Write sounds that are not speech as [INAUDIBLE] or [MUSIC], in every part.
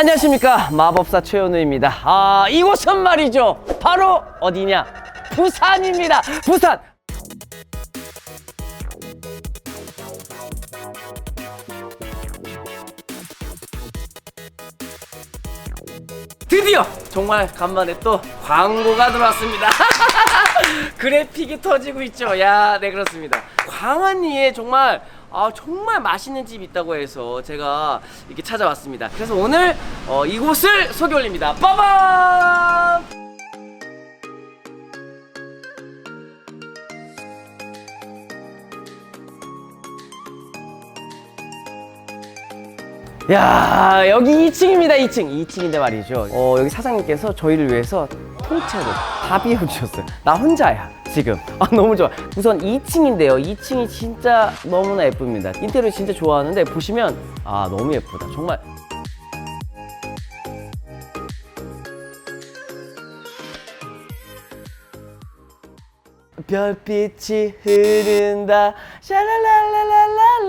안녕하십니까. 마법사 최현우입니다. 아 이곳은 말이죠. 바로 어디냐? 부산입니다. 부산! 드디어 정말 간만에 또 광고가 들어왔습니다. [LAUGHS] 그래픽이 터지고 있죠. 야 네 그렇습니다. 광안리에 정말 아 정말 맛있는 집이 있다고 해서 제가 이렇게 찾아왔습니다. 그래서 오늘 어, 이곳을 소개 올립니다. 빠밤! 야 여기 2층입니다 2층. 2층인데 말이죠. 어 여기 사장님께서 저희를 위해서 통째로 다 비워주셨어요. [LAUGHS] 나 혼자야 지금. 아 너무 좋아. 우선 2층인데요. 2층이 진짜 너무나 예쁩니다. 인테리어 진짜 좋아하는데 보시면 아 너무 예쁘다. 정말 별빛이 흐른다. 샤랄랄랄랄라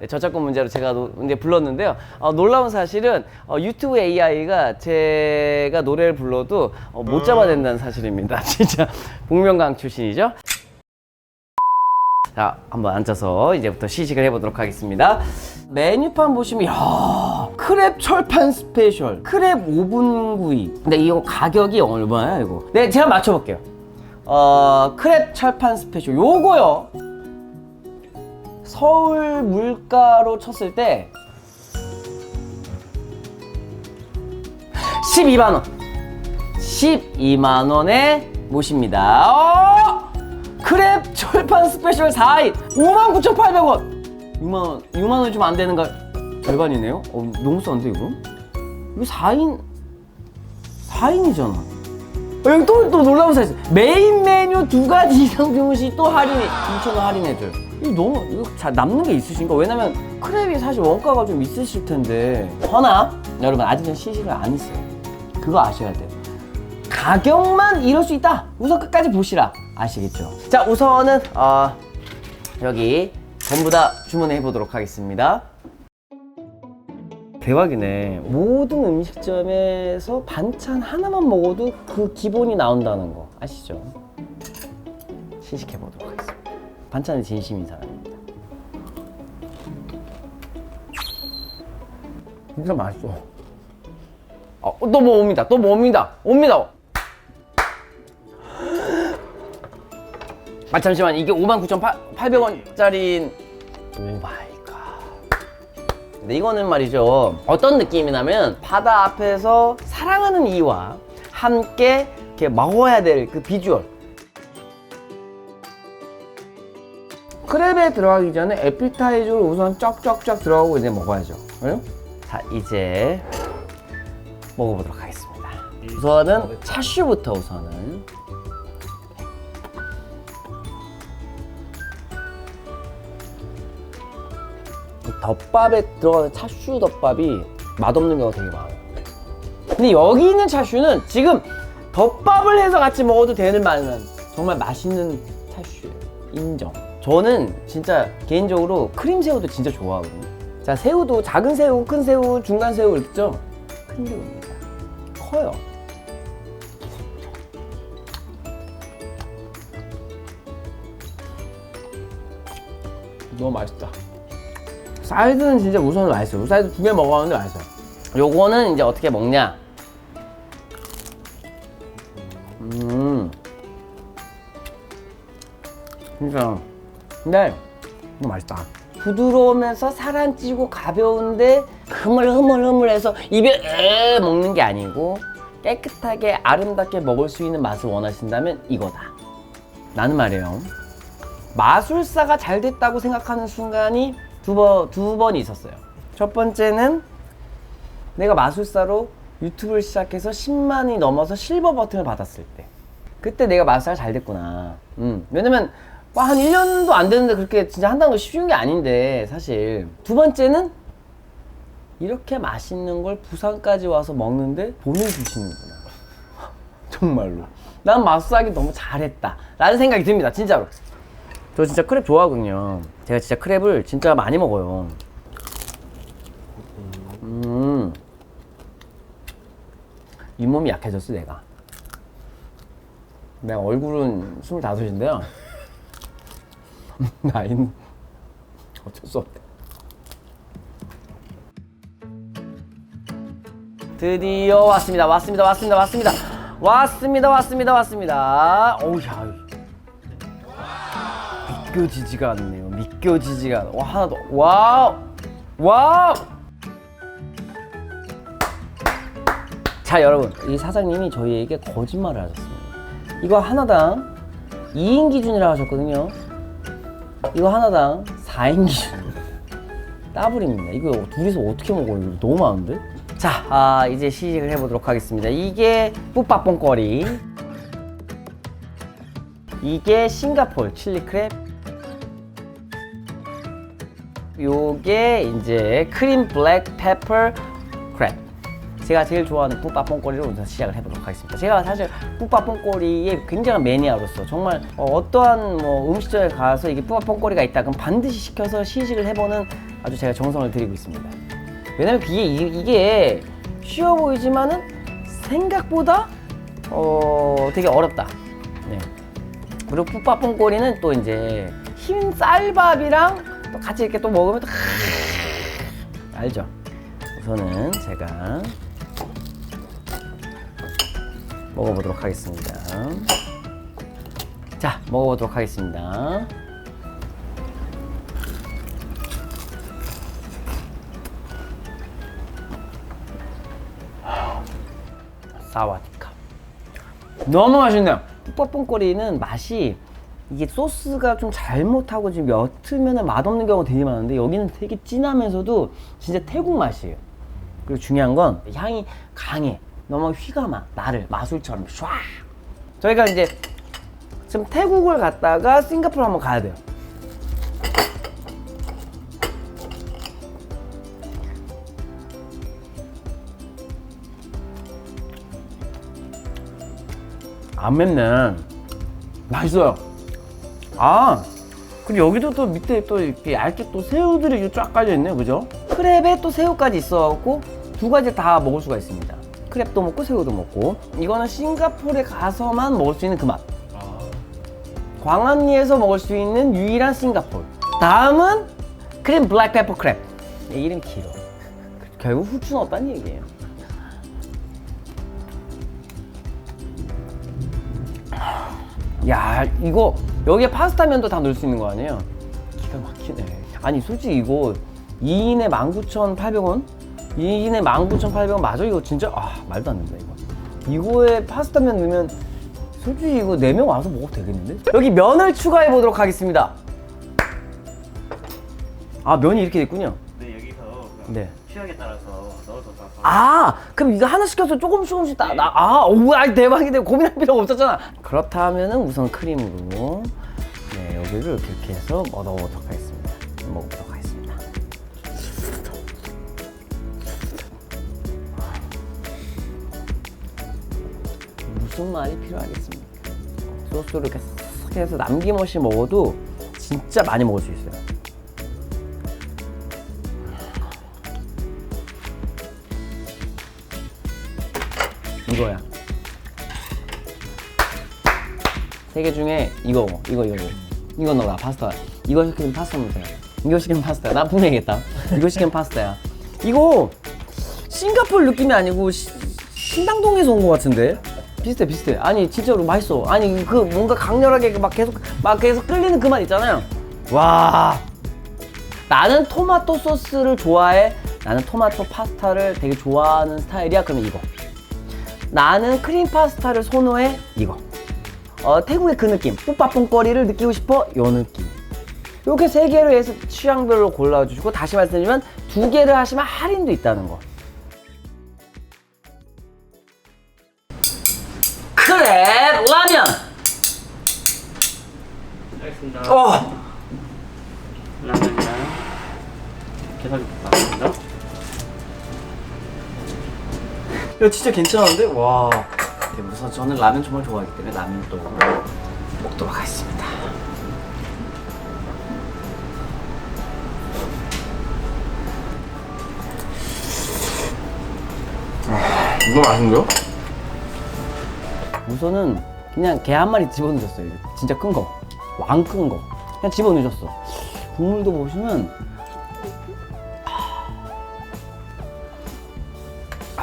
네, 저작권 문제로 제가 노, 이제 불렀는데요. 어, 놀라운 사실은 어, 유튜브 AI가 제가 노래를 불러도 어, 못 잡아낸다는 사실입니다. [LAUGHS] 진짜 복면가왕 출신이죠? 자 한번 앉아서 이제부터 시식을 해보도록 하겠습니다. 메뉴판 보시면 야 크랩 철판 스페셜 크랩 오븐 구이. 근데 이거 가격이 얼마야 이거? 네 제가 맞춰볼게요 어 크랩 철판 스페셜. 요거요. 서울 물가로 쳤을 때 12만원. 12만원에 모십니다. 어! 크랩 철판 스페셜 4인. 59,800원 6만원. 6만원 좀안 되는가 절반이네요? 어, 너무 싼데 이거? 이거 4인 4인이잖아 여기 또, 또 놀라운 사실 메인 메뉴 두 가지 이상 주문 시 또 할인해 2,000원 할인해줘요. 이거 너무 이거 잘 남는 게 있으신가? 왜냐면 크랩이 사실 원가가 좀 있으실 텐데. 허나 여러분 아직은 시식을 안 했어요. 그거 아셔야 돼요. 가격만 이럴 수 있다. 우선 끝까지 보시라. 아시겠죠? 자 우선은 어, 여기 전부 다 주문해 보도록 하겠습니다 대박이네. 모든 음식점에서 반찬 하나만 먹어도 그 기본이 나온다는 거 아시죠? 시식해 보도록 하겠습니다. 반찬에 진심인 사람입니다. 진짜 맛있어. 어, 또뭐 옵니다. 또 뭐 옵니다. 옵니다. 아 잠시만 이게 59,800원짜리인 오 마이 갓. 근데 이거는 말이죠. 어떤 느낌이냐면 바다 앞에서 사랑하는 이와 함께 이렇게 먹어야 될 그 비주얼. 크랩에 들어가기 전에 에피타이저로 우선 쫙쫙쫙 들어가고 이제 먹어야죠. 그래요? 자 이제 먹어보도록 하겠습니다. 우선은 차슈부터 우선은. 덮밥에 들어가는 차슈 덮밥이 맛없는 경우가 되게 많아요. 근데 여기 있는 차슈는 지금 덮밥을 해서 같이 먹어도 되는 만한 정말 맛있는 차슈예요. 인정. 저는 진짜 개인적으로 크림 새우도 진짜 좋아하거든요. 자, 새우도 작은 새우, 큰 새우, 중간 새우 있죠? 큰 새우입니다. 커요. 너무 맛있다. 사이드는 진짜 우선 맛있어요. 사이드 두 개 먹었는데 맛있어요. 요거는 이제 어떻게 먹냐? 음. 진짜. 근데 이거 맛있다. 부드러우면서 살안 찌고 가벼운데 흐물흐물흐물해서 입에 에 먹는 게 아니고 깨끗하게 아름답게 먹을 수 있는 맛을 원하신다면 이거다. 나는 말이에요. 마술사가 잘 됐다고 생각하는 순간이 두 번, 두번 있었어요. 첫 번째는 내가 마술사로 유튜브를 시작해서 10만이 넘어서 실버 버튼을 받았을 때. 그때 내가 마술사가 잘 됐구나. 음. 왜냐면 뭐한 1년도 안 됐는데 그렇게 진짜 한다는 거 쉬운 게 아닌데 사실. 두 번째는 이렇게 맛있는 걸 부산까지 와서 먹는데 돈을 주시는구나. [LAUGHS] 정말로. 난 마술사기 너무 잘했다. 라는 생각이 듭니다. 진짜로. 저 진짜 크랩 좋아하거든요. 제가 진짜 크랩을 진짜 많이 먹어요. 음. 잇몸이 약해졌어 내가. 내가 얼굴은 25인데요. [LAUGHS] 나이는 어쩔 수 없대. 드디어 왔습니다. 왔습니다. 왔습니다. 왔습니다. 왔습니다. 왔습니다. 왔습니다. 어우 야. 믿겨지지가 않네요. 믿겨지지가 않아. 와 하나 더. 와우. 와우. 자 여러분 이 사장님이 저희에게 거짓말을 하셨습니다. 이거 하나당 2인 기준이라고 하셨거든요. 이거 하나당 4인 기준. 더블입니다. 이거 둘이서 어떻게 먹어요? 너무 많은데? 자, 아, 이제 시식을 해보도록 하겠습니다. 이게 뿌빠뽕거리. 이게 싱가폴 칠리 크랩. 요게 이제 크림 블랙 페퍼 크랩. 제가 제일 좋아하는 뿌빠뽕꼬리로 우선 시작을 해보도록 하겠습니다. 제가 사실 뿌빠뽕꼬리의 굉장한 매니아로서 정말 어, 떠한뭐 음식점에 가서 이게 뿌빠뽕꼬리가 있다 그럼 반드시 시켜서 시식을 해보는 아주 제가 정성을 들이고 있습니다. 왜냐면 이게, 이- 이게 쉬워 보이지만은 생각보다 어, 되게 어렵다. 네. 그리고 뿌빠뽕꼬리는 또 이제 흰 쌀밥이랑 또 같이 이렇게 또 먹으면 또 알죠? 우선은 제가 먹어보도록 하겠습니다. 자, 먹어보도록 하겠습니다. 사와디카. 너무 맛있네요. 뽀뽀뽕꼬리는 맛이 이게 소스가 좀 잘못하고 지금 옅으면 맛없는 경우가 되게 많은데 여기는 되게 진하면서도 진짜 태국 맛이에요. 그리고 중요한 건 향이 강해. 너무 휘감아. 나를 마술처럼 唰. 저희가 이제 지금 태국을 갔다가 싱가포르 한번 가야 돼요. 안 맵네. 맛있어요. 아, 그리고 여기도 또 밑에 또 이렇게 얇게 또 새우들이 쫙 깔려 있네요. 그죠? 크랩에 또 새우까지 있어갖고 두 가지 다 먹을 수가 있습니다. 크랩도 먹고 새우도 먹고. 이거는 싱가포르에 가서만 먹을 수 있는 그 맛. 광안리에서 먹을 수 있는 유일한 싱가포르. 다음은 크림 블랙 페퍼 크랩. 이 이름 길어. [LAUGHS] 결국 후추는 없다는 얘기예요. 야 이거 여기에 파스타면도 다 넣을 수 있는 거 아니에요? 기가 막히네 아니 솔직히 이거 2인에 19,800원? 2인에 19,800원 맞아 이거 진짜 아 말도 안 된다 이거 이거에 파스타면 넣으면 솔직히 이거 4명 와서 먹어도 되겠는데? 여기 면을 추가해 보도록 하겠습니다 아 면이 이렇게 됐군요 네 여기서 네. 취향에 따라서 아 그럼 이거 하나 시켜서 조금씩 조금씩 다, 나, 아, 오, 아 대박이네. 고민할 필요가 없었잖아. 그렇다면은 우선 크림으로 네 여기를 이렇게, 이렇게 해서 먹어보도록 하겠습니다. 먹어보도록 하겠습니다. 무슨 말이 필요하겠습니까? 소스를 이렇게 싹 해서 남김없이 먹어도 진짜 많이 먹을 수 있어요 이거야. 세 개 중에 이거, 이거, 이거, 이거. 넣어라, 파스타. 이거 시키면 파스타 넣으세요. 이거 시키면 파스타야. 나 분명히 얘기했다. 이거 시키면 파스타야. 이거 싱가포르 느낌이 아니고 시- 신당동에서 온 것 같은데? 비슷해, 비슷해. 아니, 진짜로 맛있어. 아니, 그 뭔가 강렬하게 막 계속, 막 계속 끌리는 그 맛 있잖아요. 와. 나는 토마토 소스를 좋아해. 나는 토마토 파스타를 되게 좋아하는 스타일이야. 그러면 이거. 나는 크림 파스타를 선호해 이거. 어, 태국의 그 느낌. 뿌빠뽕거리를 느끼고 싶어 요 느낌. 이렇게 세 개로 해서 취향별로 골라주시고 다시 말씀드리면 두 개를 하시면 할인도 있다는 거. 그래 라면? 알겠습니다. 어. 라면이랑 계산기 부 이거 진짜 괜찮은데 와 네, 우선 저는 라면 정말 좋아하기 때문에 라면 또 먹도록 하겠습니다 이거 맛있는데요? 우선은 그냥 게한 마리 집어넣으셨어요. 진짜 큰 거. 왕 큰 거. 그냥 집어넣으셨어. 국물도 보시면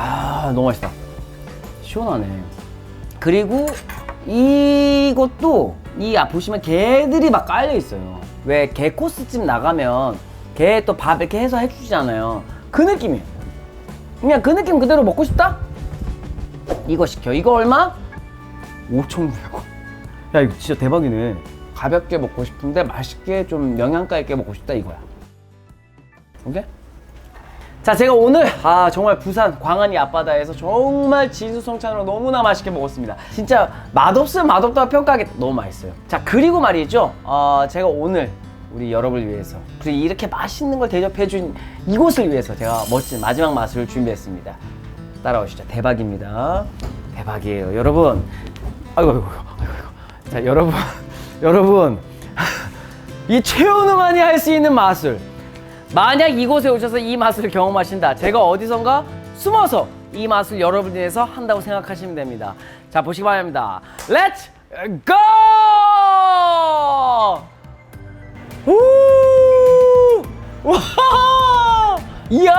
아 너무 맛있다. 시원하네. 그리고 이것도 이앞 보시면 게들이 막 깔려 있어요. 왜게 코스집 나가면 게또밥 이렇게 해서 해주잖아요. 그 느낌이에요. 그냥 그 느낌 그대로 먹고 싶다? 이거 시켜. 이거 얼마? 5,900원. 야 이거 진짜 대박이네. 가볍게 먹고 싶은데 맛있게 좀 영양가 있게 먹고 싶다 이거야. 오케이? 자 제가 오늘 아 정말 부산 광안리 앞바다에서 정말 진수성찬으로 너무나 맛있게 먹었습니다. 진짜 맛없으면 맛없다고 평가하기 너무 맛있어요. 자 그리고 말이죠. 어, 제가 오늘 우리 여러분을 위해서 그리고 이렇게 맛있는 걸 대접해 준 이곳을 위해서 제가 멋진 마지막 맛을 준비했습니다. 따라오시죠. 대박입니다. 대박이에요. 여러분. 아이고 아이고 아이고. 자 여러분. [LAUGHS] 여러분. [LAUGHS] 이 최은우만이 할 수 있는 맛을 만약 이곳에 오셔서 이 맛을 경험하신다. 제가 어디선가 숨어서 이 맛을 여러분 위해서 한다고 생각하시면 됩니다. 자, 보시기 바랍니다. 렛츠 고! 우! 와! 이야!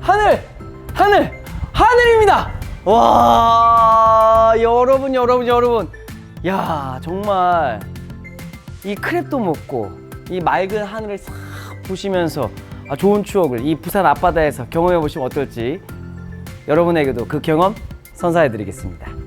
하늘! 하늘! 하늘입니다! 와! 여러분, 여러분, 여러분. 야, 정말 이 크랩도 먹고 이 맑은 하늘을 싹 보시면서 아, 좋은 추억을 이 부산 앞바다에서 경험해 보시면 어떨지 여러분에게도 그 경험 선사해 드리겠습니다.